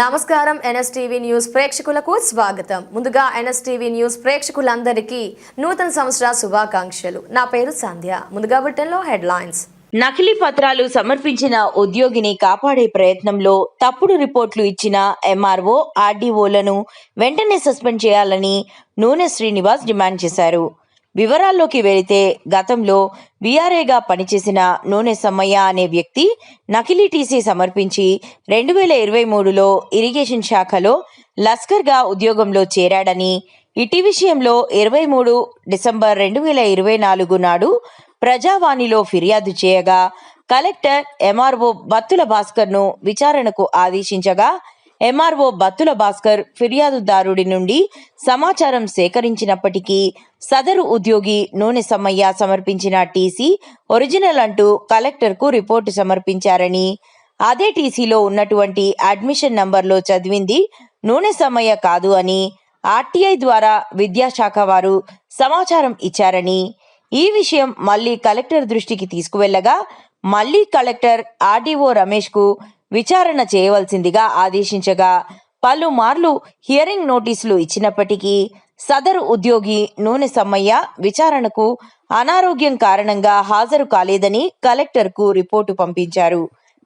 నమస్కారం NSTV news ప్రేక్షకులకు స్వాగతం. ముందుగా ఎన్ఎస్టీవీ న్యూస్ ప్రేక్షకులందరికీ నూతన సంవత్సర శుభాకాంక్షలు. నా పేరు సంధ్య. ముందుగా బుట్టెన్లో హెడ్లైన్స్. నకిలీ పత్రాలు సమర్పించిన ఉద్యోగిని కాపాడే ప్రయత్నంలో తప్పుడు రిపోర్ట్లు ఇచ్చిన ఎంఆర్ఓ ఆర్డీఓలను వెంటనే సస్పెండ్ చేయాలని నూనె శ్రీనివాస్ డిమాండ్ చేశారు. వివరాల్లోకి వెళితే గతంలో విఆర్ఏగా పనిచేసిన నూనె సమ్మయ్య అనే వ్యక్తి నకిలీ టీసీ సమర్పించి రెండు వేల ఇరవై మూడులో ఇరిగేషన్ శాఖలో లస్కర్గా ఉద్యోగంలో చేరాడని ఇటీ విషయంలో ఇరవై మూడు డిసెంబర్ రెండు వేల ఇరవై నాలుగు నాడు ప్రజావాణిలో ఫిర్యాదు చేయగా కలెక్టర్ ఎంఆర్ఓ బత్తుల భాస్కర్ను విచారణకు ఆదేశించగా ఎంఆర్ఓ బత్తుల భాస్కర్ ఫిర్యాదుదారుడి నుండి సమాచారం సేకరించినప్పటికీ సదరు ఉద్యోగి నూనె సమ్మయ్య సమర్పించిన టీసీ ఒరిజినల్ అంటూ కలెక్టర్కు రిపోర్టు సమర్పించారని. అదే టీసీలో ఉన్నటువంటి అడ్మిషన్ నంబర్లో చదివింది నూనె సమ్మయ్య కాదు అని ఆర్టీఐ ద్వారా విద్యాశాఖ వారు సమాచారం ఇచ్చారని. ఈ విషయం మళ్ళీ కలెక్టర్ దృష్టికి తీసుకువెళ్ళగా మళ్ళీ కలెక్టర్ ఆర్డీఓ రమేష్కు విచారణ చేయవలసిందిగా ఆదేశించగా పలుమార్లు హియరింగ్ నోటీసులు ఇచ్చినప్పటికీ సదరు ఉద్యోగి నూనె సమ్మయ్య విచారణకు అనారోగ్యం కారణంగా హాజరు కాలేదని కలెక్టర్కు రిపోర్టు పంపించారు.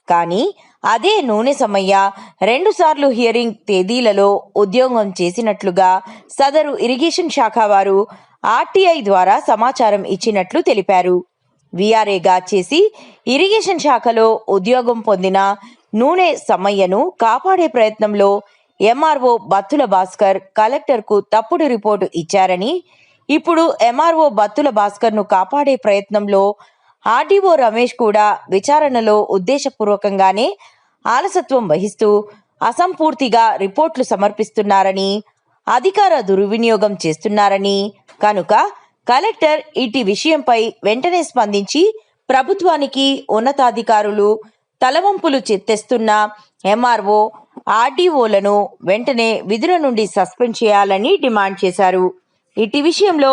కానీ అదే నూనె సమ్మయ్య రెండుసార్లు హియరింగ్ తేదీలలో ఉద్యోగం చేసినట్లుగా సదరు ఇరిగేషన్ శాఖ వారు ఆర్టీఐ ద్వారా సమాచారం ఇచ్చినట్లు తెలిపారు. విఆర్ఏగా చేసి ఇరిగేషన్ శాఖలో ఉద్యోగం పొందిన నూనె సమ్మయ్యను కాపాడే ప్రయత్నంలో ఎంఆర్ఓ బత్తుల భాస్కర్ కలెక్టర్కు తప్పుడు రిపోర్టు ఇచ్చారని ఇప్పుడు ఎంఆర్ఓ బత్తుల భాస్కర్ను కాపాడే ప్రయత్నంలో ఆర్డీఓ రమేష్ కూడా విచారణలో ఉద్దేశపూర్వకంగానే ఆలసత్వం వహిస్తూ అసంపూర్తిగా రిపోర్ట్లు సమర్పిస్తున్నారని అధికార దుర్వినియోగం చేస్తున్నారని కనుక కలెక్టర్ ఇటీ విషయంపై వెంటనే స్పందించి ప్రభుత్వానికి ఉన్నతాధికారులు తలవంపులు చెత్తెస్తున్న ఎంఆర్ఓ ఆర్డీఓలను వెంటనే విధుల నుండి సస్పెండ్ చేయాలని డిమాండ్ చేశారు. ఇటీ విషయంలో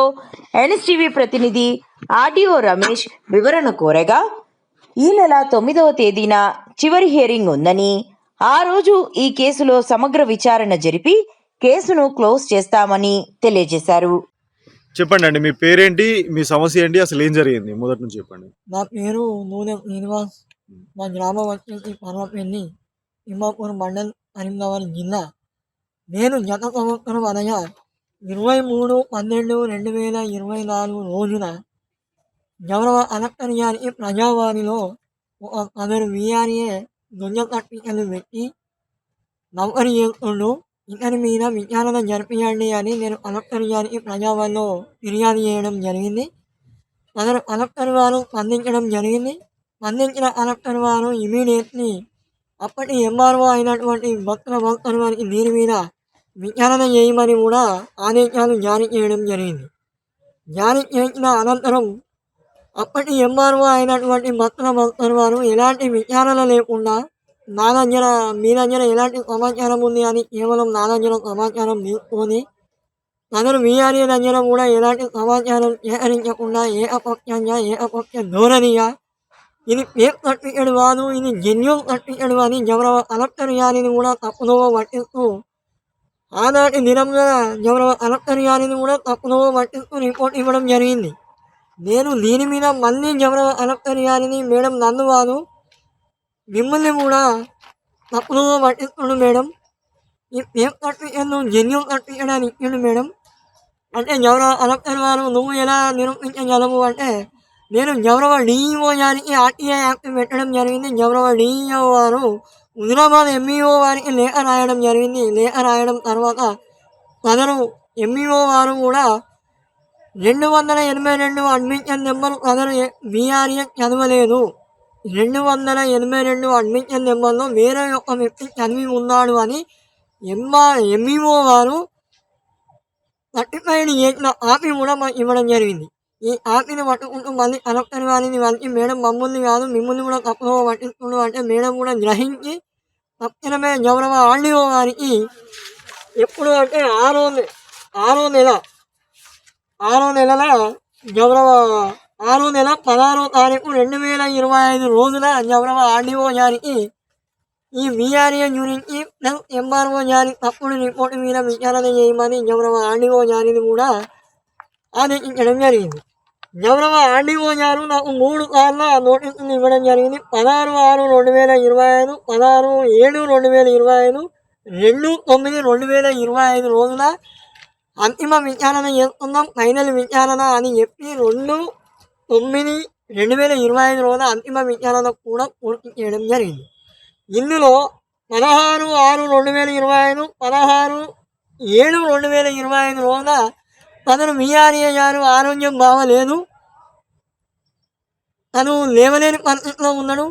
ఎన్ఎస్టీవీ ప్రతినిధి ఆర్డీఓ రమేష్ వివరణ కోరగా ఈ నెల తొమ్మిదవ తేదీన చివరి హియరింగ్ ఉందని ఆ రోజు ఈ కేసులో సమగ్ర విచారణ జరిపి కేసును క్లోజ్ చేస్తామని తెలియజేశారు. చెప్పండి అండి మీ పేరేంటి మీ సమస్య ఏంటి అసలు ఏం జరిగింది? మొదటి నుంచి చెప్పండి. నా పేరు నూనె శ్రీనివాస్. మా గ్రామం వచ్చేసి పర్వపల్లి తిమ్మాపురం మండల్ కరీంనగర్ జిల్లా నేను గత సంవత్సరం అనగా ఇరవై మూడు పన్నెండు రెండు వేల ఇరవై నాలుగు రోజున గౌరవ కలెక్టర్ గారికి ప్రజావాణిలో ఒక పదరు వీఆర్ఏ దొంగ పట్టికలు పెట్టి నౌకరి చేస్తుండు. ఇతని మీద విచారణ జరిపించండి అని నేను కలెక్టర్ గారికి ప్రజావాణిలో ఫిర్యాదు చేయడం జరిగింది. అతను కలెక్టర్ వారు స్పందించడం జరిగింది. స్పందించిన కలెక్టర్ వారు ఇమీడియట్లీ అప్పటి ఎంఆర్ఓ అయినటువంటి భక్తుల భక్తుల వారికి దీని మీద విచారణ చేయమని కూడా ఆదేశాలు జారీ చేయడం జరిగింది. జారీ చేసిన అనంతరం అప్పటి ఎంఆర్ఓ అయినటువంటి భక్తుల భక్తుల వారు ఎలాంటి విచారణ లేకుండా నా దగ్గర మీ దగ్గర ఎలాంటి సమాచారం ఉంది అని కేవలం నా దగ్గర సమాచారం తీసుకొని తనను వీఆర్ఏ దగ్గర కూడా ఎలాంటి సమాచారం సేకరించకుండా ఏ అపక్షంగా ఏ అపక్ష ధోరణిగా ఇది ఫేక్ సర్టిఫికేట్ కాదు ఇది జెన్యున్ సర్టిఫికేట్ అని జవరవ కలెక్టర్ గారిని కూడా తప్పుదో పట్టిస్తూ ఆనాటి దినంగా జవరవ కలెక్టర్ గారిని కూడా తప్పుదో పట్టిస్తూ రిపోర్ట్ ఇవ్వడం జరిగింది నేను దీని మీద మళ్ళీ జవరవ కలెక్టర్ గారిని మేడం నన్ను కాదు మిమ్మల్ని కూడా తప్పుదో పట్టిస్తున్నాడు మేడం ఈ ఫేక్ సర్టిఫికేట్ జెన్యున్ సర్టిఫికేట్ అని ఇచ్చాడు మేడం అంటే జవరవ కలెక్టర్ వారు నువ్వు ఎలా నిరూపించగలవు అంటే నేను గౌరవ డిఈఓ గారికి ఆర్టీఐ యాక్ట్ పెట్టడం జరిగింది. గౌరవ డిఈఓ వారు హుజరాబాద్ ఎంఈఓ వారికి లేఖ రాయడం జరిగింది. లేఖ రాయడం తర్వాత సదరు ఎంఈఓ వారు కూడా రెండు వందల ఎనభై రెండు అడ్మిషన్ నెంబర్ సదరు బీఆర్ఏ చదవలేదు. రెండు వందల ఎనభై రెండు అడ్మిషన్ నెంబర్లో వేరే ఒక వ్యక్తి చదివి ఉన్నాడు అని ఎంఆర్ ఎంఈఓ వారు సర్టిఫైడ్ చేసిన ఆపి కూడా మాకు ఇవ్వడం జరిగింది. ఈ ఆపిని పట్టుకుంటూ మళ్ళీ కలెక్టర్ వారిని వాళ్ళకి మేడం మమ్మల్ని కాదు మిమ్మల్ని కూడా తప్పుగా పట్టించుకుంటూ అంటే మేడం కూడా గ్రహించి తక్షణమే గౌరవ ఆర్డీఓ వారికి ఎప్పుడు అంటే ఆరో నె- ఆరో నెల ఆరో నెలల గౌరవ ఆరో నెల పదహారో తారీఖు రెండు వేల ఇరవై ఐదు రోజున గౌరవ ఆర్డీఓ గారికి ఈ విఆర్ఏ గురించి ఎంఆర్ఓ జారి తప్పుడు రిపోర్టు మీద విచారణ చేయమని గౌరవ ఆర్డీఓ గారిని కూడా ఆదేశించడం జరిగింది. గౌరవ ఆర్డీఓ గారు నాకు మూడు సార్లు ఆ నోటీసులు ఇవ్వడం జరిగింది. పదహారు ఆరు రెండు వేల ఇరవై ఐదు పదహారు ఏడు రెండు వేల ఇరవై ఐదు రెండు తొమ్మిది రెండు వేల ఇరవై ఐదు రోజున అంతిమ విచారణ చేస్తున్నాం. ఫైనల్ విచారణ అని చెప్పి రెండు తొమ్మిది రెండు వేల ఇరవై ఐదు రోజున అంతిమ విచారణ కూడా పూర్తి చేయడం జరిగింది. ఇందులో పదహారు ఆరు రెండు వేల ఇరవై ఐదు పదహారు ఏడు రెండు వేల ఇరవై ఐదు రోజున అతను మియాని గారు ఆరోగ్యం బాగలేదు. తను లేవలేని పరిస్థితిలో ఉన్నాడు.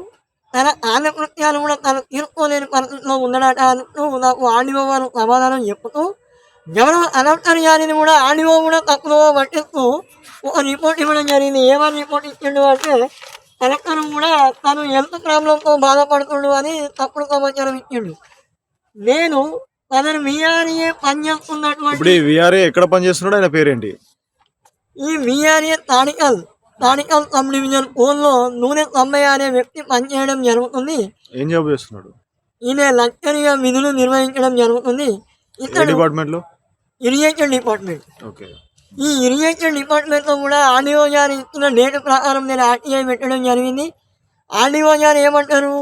తన ఆనకృత్యాలు కూడా తను తీర్చుకోలేని పరిస్థితిలో ఉన్నాడట అంటూ నాకు ఆడియో వారు సమాధానం చెప్పుతూ ఎవరో అనంతరి గారిని కూడా ఆడియో కూడా తక్కువ పట్టిస్తూ ఒక రిపోర్ట్ ఇవ్వడం జరిగింది. ఏమని రిపోర్ట్ ఇచ్చిండు అంటే కలెక్టర్ కూడా తను హెల్త్ ప్రాబ్లంతో బాధపడుతుండు అని తప్పుడు సమాచారం ఇచ్చిండు. నేను తనను విఆర్ఏ పనిచేస్తున్నటువంటి ఇప్పుడు ఈ విఆర్ఏ ఎక్కడ పనిచేస్తున్నాడు ఆయన పేరేంటి? ఈ VRA Tadikal Tadikal sub division ఊళ్ళో నూనె సమ్మయ్య అనే వ్యక్తి పనిచేయడం జరుగుతుంది. ఏం జాబ్ చేస్తున్నాడు? ఈయన లక్షరీగా విధులు నిర్వహించడం జరుగుతుంది. ఏ ఇతడు డిపార్ట్మెంట్లో ఇరిగేషన్ డిపార్ట్మెంట్. ఓకే. ఈ ఇరిగేషన్ డిపార్ట్మెంట్లో కూడా ఆర్డీఓ గారు ఇస్తున్న డేట్ ప్రకారం నేను ఆర్టీఐ పెట్టడం జరిగింది. ఆర్డీఓ గారు ఏమంటారు?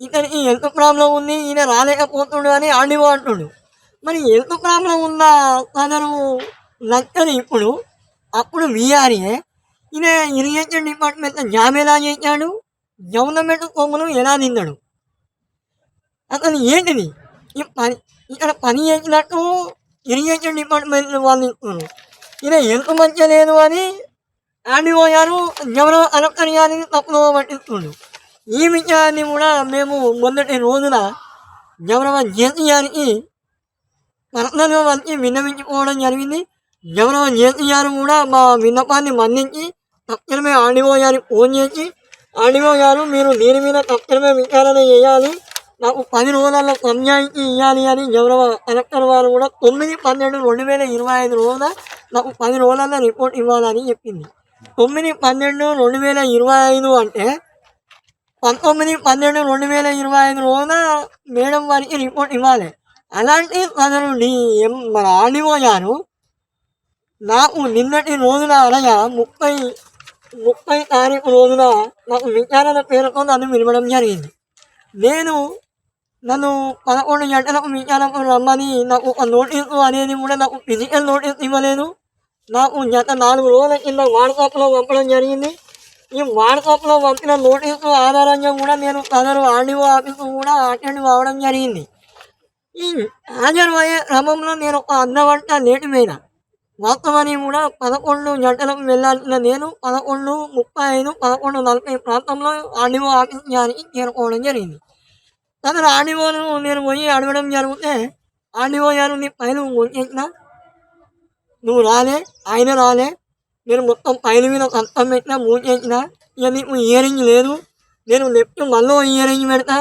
ఇతనికి హెల్త్ ప్రాబ్లం ఉంది ఈయన రాలేకపోతుండు అని ఆర్డీఓ అంటుడు మరి హెల్త్ ప్రాబ్లం ఉన్న తనను నచ్చని ఇప్పుడు అప్పుడు వీఆర్ఏ ఈయన ఇరిగేషన్ డిపార్ట్మెంట్లో జాబ్ ఎలా చేశాడు గవర్నమెంట్ కొమ్ములు ఎలా తిన్నాడు? అతను ఏంటిది? ఈ పని ఇక్కడ పని చేసినట్టు ఇరిగేషన్ డిపార్ట్మెంట్ వాళ్ళు ఇస్తున్నారు ఈయన ఎంత మంచిగా లేదు అని ఆర్డీఓ గారు ఎవరో కలెక్టర్ గారిని తప్పులో పట్టిస్తుండు ఈ విషయాన్ని కూడా మేము మొదటి రోజున గౌరవ జేసీ గారికి పర్సనల్గా వచ్చి విన్నవించుకోవడం జరిగింది. గౌరవ జేసీ గారు కూడా మా విన్నపాన్ని మన్నించి తక్షణమే ఆర్డీఓ గారికి ఫోన్ చేసి ఆర్డీఓ గారు మీరు దీని మీద తక్షణమే విచారణ చేయాలి. నాకు పది రోజులలో పంచాయతీ ఇవ్వాలి అని గౌరవ కలెక్టర్ వారు కూడా తొమ్మిది పన్నెండు రెండు వేల ఇరవై ఐదు రోజున నాకు పది రోజులలో రిపోర్ట్ ఇవ్వాలని చెప్పింది. తొమ్మిది పన్నెండు రెండు వేల ఇరవై ఐదు అంటే పంతొమ్మిది పన్నెండు రెండు వేల ఇరవై ఐదు రోజున మేడం వారికి రిపోర్ట్ ఇవ్వాలి. అలాంటి అతను నీ మన ఆర్డీఓ గారు నాకు నిన్నటి రోజున అనగా ముప్పై ముప్పై తారీఖు రోజున నాకు విచారణ పేరుతో నన్ను వినవడం జరిగింది. నేను నన్ను పదకొండు గంటలకు విచారణకు రమ్మని నాకు ఒక నోటీసు అనేది కూడా నాకు ఫిజికల్ నోటీస్ ఇవ్వలేదు. నాకు గత నాలుగు రోజుల కింద వాట్సాప్లో పంపడం జరిగింది. ఈ వాట్సాప్లో పంపిన నోటీసు ఆధారంగా కూడా నేను సదరు ఆర్డీఓ ఆఫీసు కూడా అటెండ్ కావడం జరిగింది. ఈ హాజరయ్యే క్రమంలో నేను ఒక అర్ధగంట గంట లేటు వాస్తవానికి కూడా పదకొండు గంటలకు వెళ్ళాల్సిన నేను పదకొండు ముప్పై ఐదు పదకొండు నలభై ప్రాంతంలో ఆర్డీఓ ఆఫీస్ గారికి చేరుకోవడం జరిగింది. సదరు ఆర్డీఓను నేను పోయి అడగడం జరిగితే ఆర్డీఓ గారు నీ పైన ఉంచేసిన నువ్వు రాలే ఆయన రాలే నేను మొత్తం పైన మీద కష్టం పెట్టినా మూవ్ చేసిన ఇక నీకు ఇయరింగ్ లేదు. నేను లెఫ్ట్ మళ్ళీ ఇయరింగ్ పెడతా.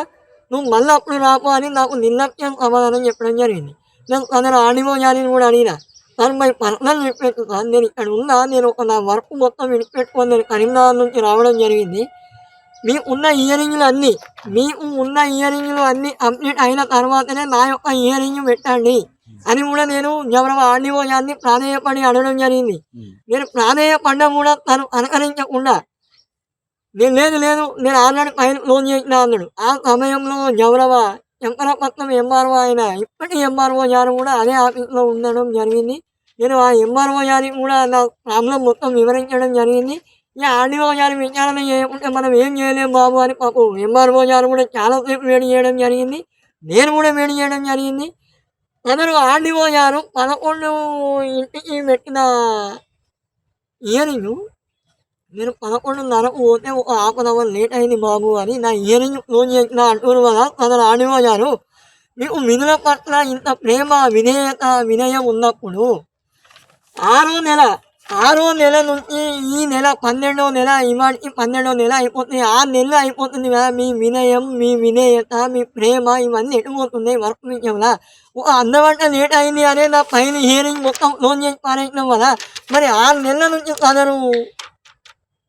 నువ్వు మళ్ళీ అప్పుడు రాపో అని నాకు నిర్లక్ష్యం సమాధానం చెప్పడం జరిగింది. నేను కొందరు ఆడిమో కూడా అడిగిన సార్ మరి పర్సనల్ విడిపెట్టుకున్నాను సార్ నేను ఇక్కడ ఉన్నా నేను ఒక నా వర్క్ మొత్తం విడిపెట్టుకొని నేను కరీంనగర్ నుంచి రావడం జరిగింది. మీకు ఉన్న ఇయరింగ్లు అన్నీ మీకు ఉన్న ఇయరింగ్లు అన్నీ కంప్లీట్ అయిన తర్వాతనే నా యొక్క ఇయరింగ్ పెట్టండి. అని కూడా నేను ఆర్డీఓ గారిని ప్రాధేయపడి అడగడం జరిగింది. నేను ప్రాధేయపడ్డా కూడా తను అనుకరించకుండా నేను లేదు లేదు నేను ఆల్రెడీ పైన లోన్ చేసిన అన్నాడు. ఆ సమయంలో గౌరవ శంకరపట్నం ఎంఆర్ఓ ఆయన ఇప్పటి ఎంఆర్ఓ గారు కూడా అదే ఆఫీస్లో ఉండడం జరిగింది. నేను ఆ ఎంఆర్ఓ గారికి కూడా నా ప్రాబ్లం మొత్తం వివరించడం జరిగింది. ఇక ఆర్డీఓ గారి విచారణ చేయకుంటే మనం ఏం చేయలేం బాబు అని పాపం ఎంఆర్ఓ గారు కూడా చాలాసేపు వేడి చేయడం జరిగింది. నేను కూడా వేడి చేయడం జరిగింది. అందరూ ఆడిపోయారు. పదకొండు ఇంటికి పెట్టిన ఇయరింగ్ నేను పదకొండున్నరకు పోతే ఒక హాఫ్ అన్ అవర్ లేట్ అయింది బాబు అని నా ఇయరింగ్ క్లోజ్ చేసిన అంటున్నారు కదా అందరు ఆడిపోయారు. మీకు విధుల పట్ల ఇంత ప్రేమ విధేయత వినయం ఉన్నప్పుడు ఆరో నెల ఆరో నెల నుంచి ఈ నెల పన్నెండో నెల ఇవాటికి పన్నెండో నెల అయిపోతుంది. ఆరు నెల అయిపోతుంది కదా మీ వినయం మీ విధేయత మీ ప్రేమ ఇవన్నీ ఎటుపోతున్నాయి వర్క్ విషయంలో అర్ధగంట లేట్ అయింది అనే నా పైన హియరింగ్ మొత్తం లోన్ చేసి పారేయడం వల్ల మరి ఆరు నెలల నుంచి సదరు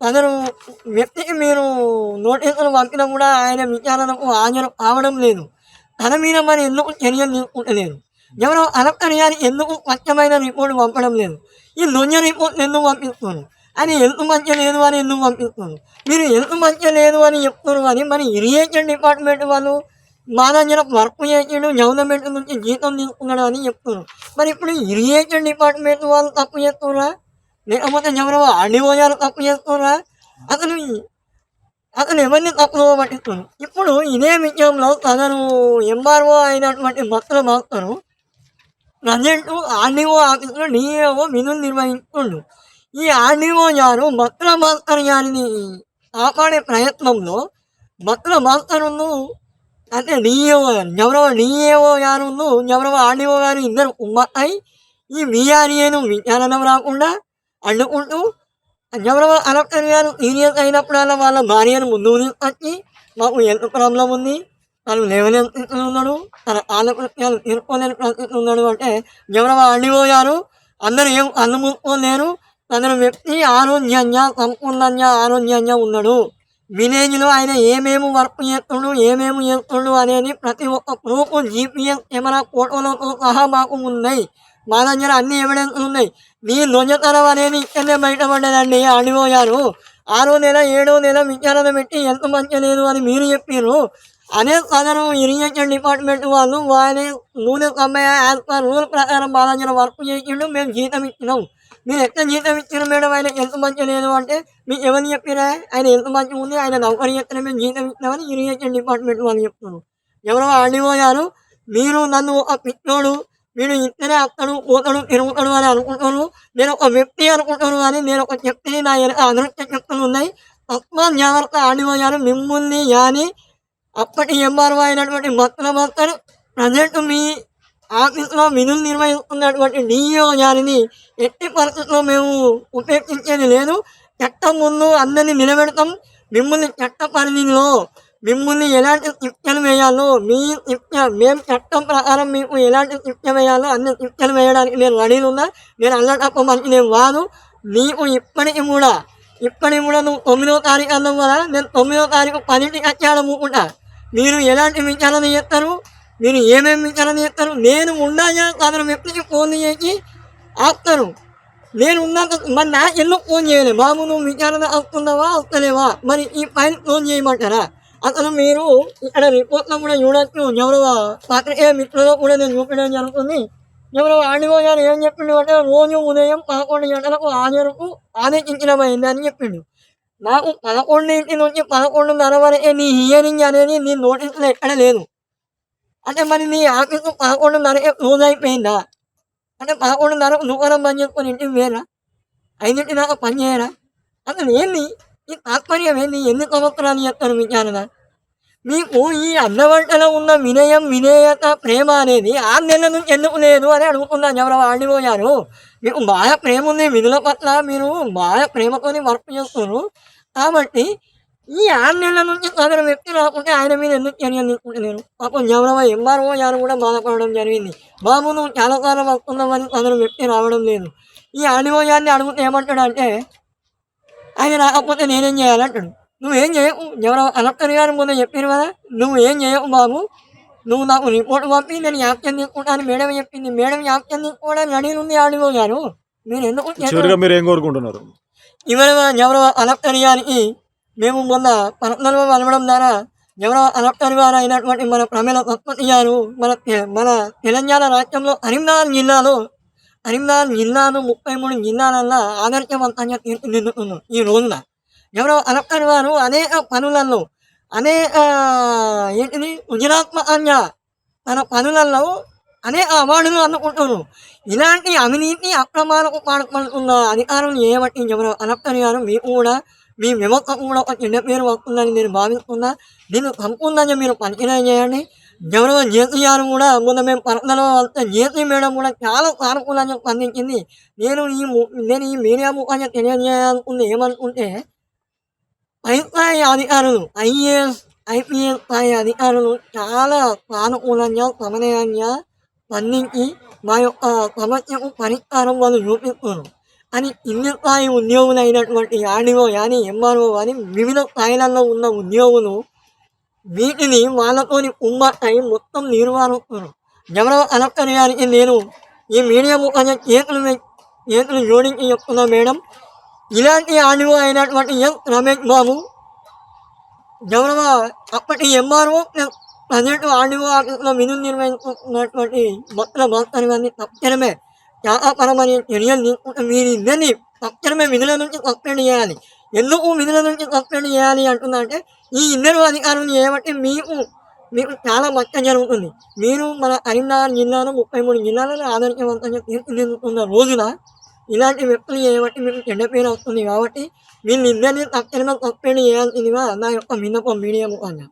సదరు వ్యక్తికి మీరు నోటీసులు పంపినా కూడా ఆయన విచారణకు హాజరు కావడం లేదు. తన మీద మరి ఎందుకు చర్యలు తీసుకుంటలేదు? ఎవరో కలెక్టర్ గారు ఎందుకు స్వచ్ఛమైన రిపోర్ట్ పంపడం లేదు? ఈ లొంజ రిపోర్ట్ ఎందుకు పంపిస్తున్నారు? అని ఎంత మంచి లేదు అని ఎందుకు పంపిస్తున్నారు? మీరు ఎంత మంచి లేదు అని చెప్తున్నారు అని మరి ఇరిగేషన్ డిపార్ట్మెంట్ వాళ్ళు మా వర్క్ చేసాడు గవర్నమెంట్ నుంచి జీతం తీసుకున్నాడు అని చెప్తున్నారు. మరి ఇప్పుడు ఇరిగేషన్ డిపార్ట్మెంట్ వాళ్ళు తప్పు చేస్తున్నారా లేకపోతే ఎవరో ఆర్డీఓ గారు తప్పు చేస్తున్నారా అసలు అతను ఎవరిని తప్పులో పట్టిస్తున్నాడు ఇప్పుడు ఇదే విషయంలో తనను ఎంఆర్ఓ అయినటువంటి భక్తులు మాత్రం ప్రజెంట్ ఆర్డీఓ ఆఫీసులో డిఏఓ విధులు నిర్వహిస్తుండు. ఈ ఆర్డీఓ గారు భక్తుల మాస్టర్ గారిని కాపాడే ప్రయత్నంలో భక్తుల మాస్టర్ను అంటే డిఏఓ గారు గౌరవ డిఏఓ గారును గౌరవ ఆర్డీఓ గారు ఇద్దరు ఉమ్మై ఈ విఆర్ఏను విజ్ఞానం రాకుండా అడ్డుకుంటూ ఎవరో కలెక్టర్ గారు సీరియస్ అయినప్పుడల్లా వాళ్ళ భార్యను ముందు వచ్చి మాకు ఎంత ప్రాబ్లం ఉంది తను లేవలేని స్థితిలో ఉన్నాడు తన ఆలకృత్యాలు తీర్చుకోలేని పరిస్థితిలో ఉన్నాడు అంటే ఎవరో ఆడివో గారు అందరూ ఏం అన్ను మూసుకోలేరు తన వ్యక్తి ఆరోగ్యంగా సంపూర్ణంగా ఆరోగ్యంగా ఉన్నాడు. విలేజ్లో ఆయన ఏమేమి వర్క్ చేస్తుండు ఏమేమి చేస్తుండు అనేది ప్రతి ఒక్క ప్రూఫ్ జీపీఎస్ కెమెరా ఫోటోలతో సహా మాకు ఉన్నాయి. మా దగ్గర అన్ని ఎవిడెన్స్ ఉన్నాయి. మీ లొంజతనం అనేది ఇక్కడనే బయటపడ్డదండి ఆడియో గారు. ఆరో నెల ఏడో నెల విచారణ పెట్టి ఎంత మంచి లేదు అని మీరు చెప్పారు అదే సదరు ఇరిగేషన్ డిపార్ట్మెంట్ వాళ్ళు వారి నూనె సమయ యాజ్ పర్ రూల్ ప్రకారం మా దగ్గర వర్క్ చేసిండు మేము జీతం ఇచ్చినాం. మీరు ఎట్లా జీతం ఇచ్చిన మేడం? ఆయన ఎంత మంచి లేదు అంటే మీకు ఎవరిని చెప్పారా? ఆయన ఎంత మంచిగా ఉంది ఆయన నౌకరీ చెప్తారా మేము జీతం ఇస్తామని ఇరిగేషన్ డిపార్ట్మెంట్ వాళ్ళు చెప్తున్నారు. ఎవరో ఆడిపోయారు మీరు నన్ను ఒక పిచ్చోడు మీరు ఇద్దరే అత్తడు పోతాడు తిరుగుతాడు అని అనుకుంటారు నేను ఒక వ్యక్తి అనుకుంటాను కానీ నేను ఒక చెప్తే నా వెనక అదృష్ట శక్తులు ఉన్నాయి. తక్కువ జాగ్రత్త ఆడిపోయారు మిమ్మల్ని కానీ అప్పటి ఎంఆర్ఓ అయినటువంటి భక్తుల భక్తులు ప్రజెంట్ మీ ఆఫీస్లో విధులు నిర్వహిస్తున్నటువంటి డిఈఓ గారిని ఎట్టి పరిస్థితుల్లో మేము ఉపేక్షించేది లేదు. చట్టం ముందు అందరినీ నిలబెడతాం. మిమ్మల్ని చట్ట పరిధిలో మిమ్మల్ని ఎలాంటి శిక్షలు వేయాలో మీ శిక్ష మేము చట్టం ప్రకారం మీకు ఎలాంటి శిక్ష వేయాలో అన్ని శిక్షలు వేయడానికి నేను రెడీలు ఉన్నా నేను అల్లటప్ప మంచి నేను వాదు. నీకు ఇప్పటికి కూడా ఇప్పటికి కూడా నువ్వు తొమ్మిదో తారీఖు అన్నావు కదా నేను తొమ్మిదో తారీఖు పదింటికి వచ్చాడు మీరు ఎలాంటి విచారణ చేస్తారు? మీరు ఏమేమి విచారణ చేస్తారు? నేను ఉండగా అతను వ్యక్తికి ఫోన్ చేసి ఆపుతాను నేను ఉన్నాక మరి నా ఎందుకు ఫోన్ చేయలే బాబు నువ్వు విచారణ వస్తున్నావా వస్తలేవా మరి ఈ ఫైల్ ఫోన్ చేయమంటారా అసలు మీరు ఇక్కడ రిపోర్ట్లో కూడా చూడొచ్చు ఎవరో పాత్రికేయ మిత్రులు కూడా నేను చూపించడం జరుగుతుంది ఎవరో ఆండిగో గారు ఏం చెప్పిండు అంటే రోజు ఉదయం పదకొండు గంటలకు హాజరుకు ఆదేశించడమైంది అని చెప్పిండు నాకు పదకొండింటి నుంచి పదకొండున్నర వరకే నీ హియరింగ్ అనేది నీ నోటీసులు ఎక్కడ లేదు అంటే మరి నీ ఆఫీసు పదకొండున్నరకే క్లోజ్ అయిపోయిందా అంటే పదకొండున్నరకు దుకాణం బంద్ చేసుకొని ఇంటికి వేరా ఐదింటి దాకా పని చేయరా? అసలు ఏంది? ఈ తాత్పర్యం ఏంది? ఎన్ని సంవత్సరాలు చేస్తారు విచారణ మీకు ఈ అన్నవంటలో ఉన్న వినయం వినేయత ప్రేమ అనేది ఆరు నెలల నుంచి ఎందుకు లేదు అని అడుగుతున్నాను ఎవరో ఆడిపోయారు మీకు బాగా ప్రేమ ఉంది విధుల పట్ల మీరు బాగా ప్రేమతోని వర్క్ చేస్తున్నారు. కాబట్టి ఈ ఆరు నెలల నుంచి సదరు వ్యక్తి రాకుంటే ఆయన మీద ఎందుకు చర్యలు తీసుకుంటలేరు పాపం ఎవరవ ఎంఆర్ఓ గారు కూడా బాధపడడం జరిగింది బాబు నువ్వు చాలా కాలం వస్తున్నావని సదరు వ్యక్తి రావడం లేదు ఈ ఆడియో గారిని అడుగుతే ఏమంటాడు అంటే ఆయన రాకపోతే నేనేం చేయాలంటాడు నువ్వేం చేయకు ఎవరో కలెక్టర్ గారు ముందు చెప్పారు కదా నువ్వు ఏం చేయకు బాబు నువ్వు నాకు రిపోర్ట్ పంపి నేను యాక్షన్ తీసుకుంటాను మేడం చెప్పింది మేడం యాక్షన్ తీసుకోవడానికి రెడీ ఉంది ఆడియో గారు మీరు ఎందుకు మీరు ఏం కోరుకుంటున్నారు ఇవాళ ఎవరో కలెక్టర్ గారికి మేము మొన్న పరత్నంలో వెళ్ళడం ద్వారా ఎవరో కలెక్టర్ అయినటువంటి మన ప్రమేల సత్పతి గారు మన తె- మన తెలంగాణ రాష్ట్రంలో కరీంనగర్ జిల్లాలో కరీంనగర్ జిల్లాను ముప్పై మూడు జిల్లాలల్లో ఆదర్శవంతంగా తీర్చిదిద్దుతున్నాం ఈ రోజున. ఎవరో కలెక్టర్ వారు అనేక పనులలో అనేక ఏంటిది సృజనాత్మకంగా తన పనులలో అనేక అవార్డులు అందుకుంటున్నారు. ఇలాంటి అవినీతి అక్రమాలకు పాల్పడుతున్న అధికారులు ఏమట్టి ఎవరో కలెక్టర్ గారు కూడా మీ వ్యవస్థ కూడా ఒక చెడ్డ పేరు వస్తుందని నేను భావిస్తున్నా దీన్ని సంపూర్ణంగా మీరు పరిచయం చేయండి గౌరవ జేసీ గారు కూడా మొన్న మేము పరదలో వస్తే జేసీ మేడం కూడా చాలా సానుకూలంగా స్పందించింది. నేను ఈ నేను ఈ మీడియా ముఖంగా తెలియజేయాలనుకుంది ఏమనుకుంటే పై స్థాయి అధికారులు ఐఏఎస్ ఐపీఎస్ స్థాయి అధికారులు చాలా సానుకూలంగా సమన్వయంగా స్పందించి మా యొక్క సమస్యకు పరిష్కారం వాళ్ళు చూపిస్తున్నారు. అని ఇన్ని స్థాయి ఉద్యోగులు అయినటువంటి ఆర్డీఓ కానీ ఎంఆర్ఓ కానీ వివిధ స్థాయిలలో ఉన్న ఉద్యోగులు వీటిని వాళ్ళతోని ఉమ్మట్టయి మొత్తం నిర్వహిస్తారు ఎవరో కలెక్టర్ గారికి నేను ఈ మీడియా ముఖంగా చేతులు చేతులు జోడించి చెప్తున్నా మేడం ఇలాంటి ఆడివో అయినటువంటి ఎం రమేష్ బాబు గౌరవ అప్పటి ఎంఆర్ఓ ప్రజెంట్ ఆడివో ఆఫీస్లో విధులు నిర్వహించుకున్నటువంటి భక్తుల భక్తులు గారిని తక్షణమే త్యాగపరమని చర్యలు మీరు ఇద్దరిని తక్షణమే విధుల నుంచి సస్పెండ్ చేయాలి ఎందుకు విధుల నుంచి సస్పెండ్ చేయాలి అంటున్నా అంటే ఈ ఇద్దరు అధికారులు చేయబట్టి మీకు మీకు చాలా మచ్చ జరుగుతుంది మీరు మన కరీంనగర్ జిల్లాలో ముప్పై మూడు జిల్లాలలో ఆదర్శవంతంగా తీర్చిదిద్దుతున్న రోజున ఇలాంటి వ్యక్తులు చేయబట్టి మీకు చెడ్డ పేరు వస్తుంది కాబట్టి వీళ్ళిద్దరిని తక్షణమే సస్పెండ్ చేయాల్సిందిగా నా యొక్క విన్నపం మీడియా ముఖంగా